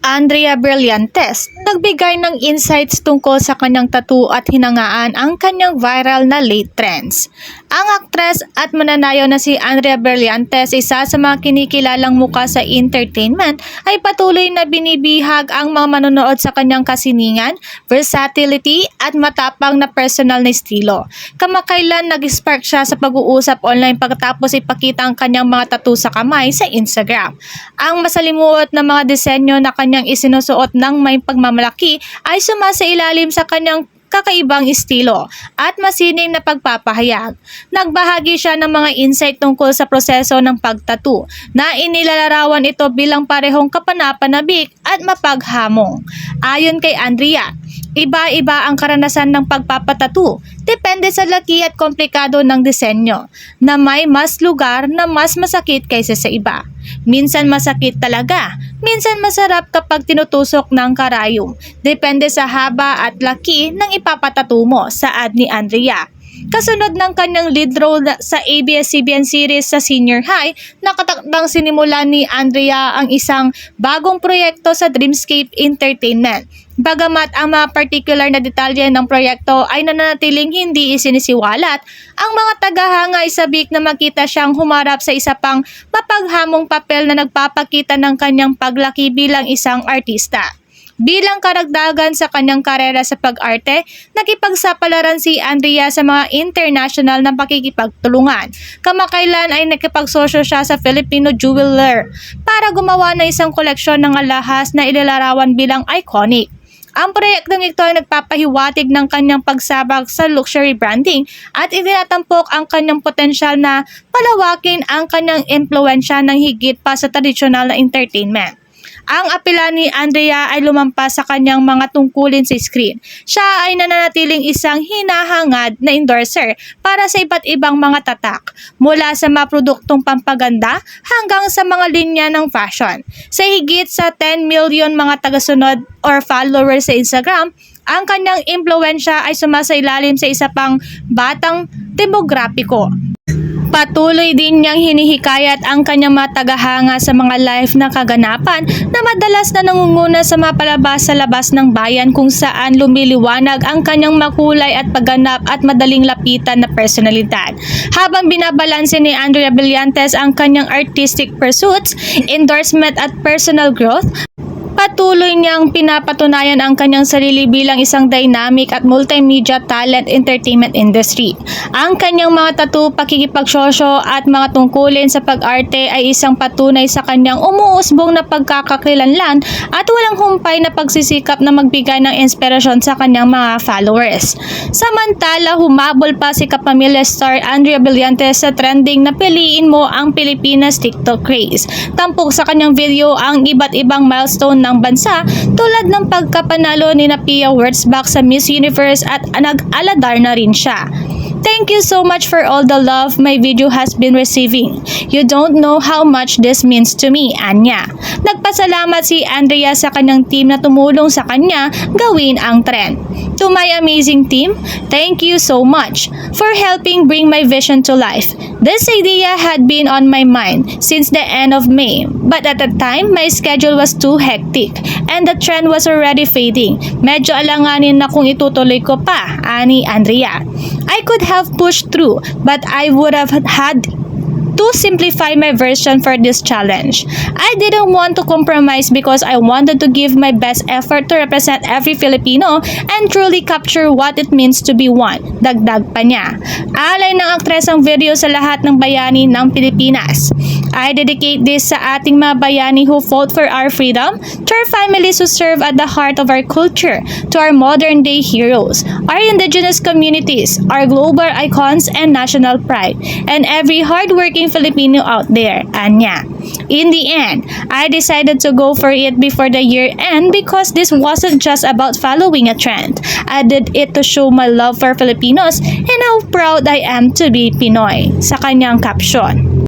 Andrea Brillantes, nagbigay ng insights tungkol sa kanyang tattoo at hinangaan ang kanyang viral na late trends. Ang aktres at mananayaw na si Andrea Brillantes, isa sa mga kinikilalang muka sa entertainment, ay patuloy na binibihag ang mga manonood sa kanyang kasiningan, versatility at matapang na personal na estilo. Kamakailan nag-spark siya sa pag-uusap online pagkatapos ipakita ang kanyang mga tattoo sa kamay sa Instagram. Ang masalimuot na mga disenyo na kanyang isinusuot ng may pagmamalaki ay sumasailalim sa kanyang kakaibang estilo at masining na pagpapahayag. Nagbahagi siya ng mga insight tungkol sa proseso ng pagtatu na inilalarawan ito bilang parehong kapanapanabik at mapaghamong. Ayon kay Andrea, iba-iba ang karanasan ng pagpapatatu. Depende sa laki at komplikado ng disenyo na may mas lugar na mas masakit kaysa sa iba. Minsan masakit talaga, minsan masarap kapag tinutusok ng karayom. Depende sa haba at laki ng ipapatato mo, saad ni Andrea. Kasunod ng kanyang lead role sa ABS-CBN series sa senior high, nakatakdang sinimula ni Andrea ang isang bagong proyekto sa Dreamscape Entertainment. Bagamat ang mga particular na detalye ng proyekto ay nananatiling hindi isinisiwalat, ang mga tagahanga ay sabik na makita siyang humarap sa isa pang mapaghamong papel na nagpapakita ng kanyang paglaki bilang isang artista. Bilang karagdagan sa kanyang karera sa pag-arte, nakipagsapalaran si Andrea sa mga international na pakikipagtulungan. Kamakailan ay nakipagsosyo siya sa Filipino jeweler para gumawa ng isang koleksyon ng alahas na ilalarawan bilang iconic. Ang proyektong ito ay nagpapahiwatig ng kanyang pagsabak sa luxury branding at itinatampok ang kanyang potensyal na palawakin ang kanyang impluensya ng higit pa sa tradisyonal na entertainment. Ang apela ni Andrea ay lumampas sa kanyang mga tungkulin sa screen. Siya ay nananatiling isang hinahangad na endorser para sa iba't ibang mga tatak, mula sa mga produktong pampaganda hanggang sa mga linya ng fashion. Sa higit sa 10 million mga tagasunod or followers sa Instagram, ang kanyang impluensya ay sumasailalim sa isa pang batang demograpiko. Patuloy din niyang hinihikayat ang kanyang mga tagahanga sa mga live na kaganapan na madalas na nangunguna sa mga palabas sa labas ng bayan kung saan lumiliwanag ang kanyang makulay at pagganap at madaling lapitan na personalidad. Habang binabalanse ni Andrea Brillantes ang kanyang artistic pursuits, endorsement at personal growth, Patuloy niyang pinapatunayan ang kanyang sarili bilang isang dynamic at multimedia talent entertainment industry. Ang kanyang mga tattoo, pakikipagsosyo at mga tungkulin sa pag-arte ay isang patunay sa kanyang umuusbong na pagkakakilanlan at walang humpay na pagsisikap na magbigay ng inspirasyon sa kanyang mga followers. Samantala, humabol pa si kapamilya star Andrea Brillantes sa trending na piliin mo ang Pilipinas TikTok craze. Tampok sa kanyang video ang iba't ibang milestone ng bansa tulad ng pagkapanalo ni Pia Wurtzbach sa Miss Universe at nag-aladar na rin siya. Thank you so much for all the love my video has been receiving. You don't know how much this means to me, Anya. Nagpasalamat si Andrea sa kanyang team na tumulong sa kanya gawin ang trend. To my amazing team, thank you so much for helping bring my vision to life. This idea had been on my mind since the end of May, but at the time, my schedule was too hectic and the trend was already fading. Medyo alanganin na kung itutuloy ko pa, ani Andrea. I could have pushed through, but I would have had to simplify my version for this challenge. I didn't want to compromise because I wanted to give my best effort to represent every Filipino and truly capture what it means to be one. Dagdag pa niya. Alay ng aktres ang video sa lahat ng bayani ng Pilipinas. I dedicate this sa ating mga bayani who fought for our freedom, to our families who serve at the heart of our culture, to our modern day heroes, our indigenous communities, our global icons and national pride, and every hardworking Filipino out there, Anya. In the end, I decided to go for it before the year end because this wasn't just about following a trend. I did it to show my love for Filipinos and how proud I am to be Pinoy, sa kanyang caption.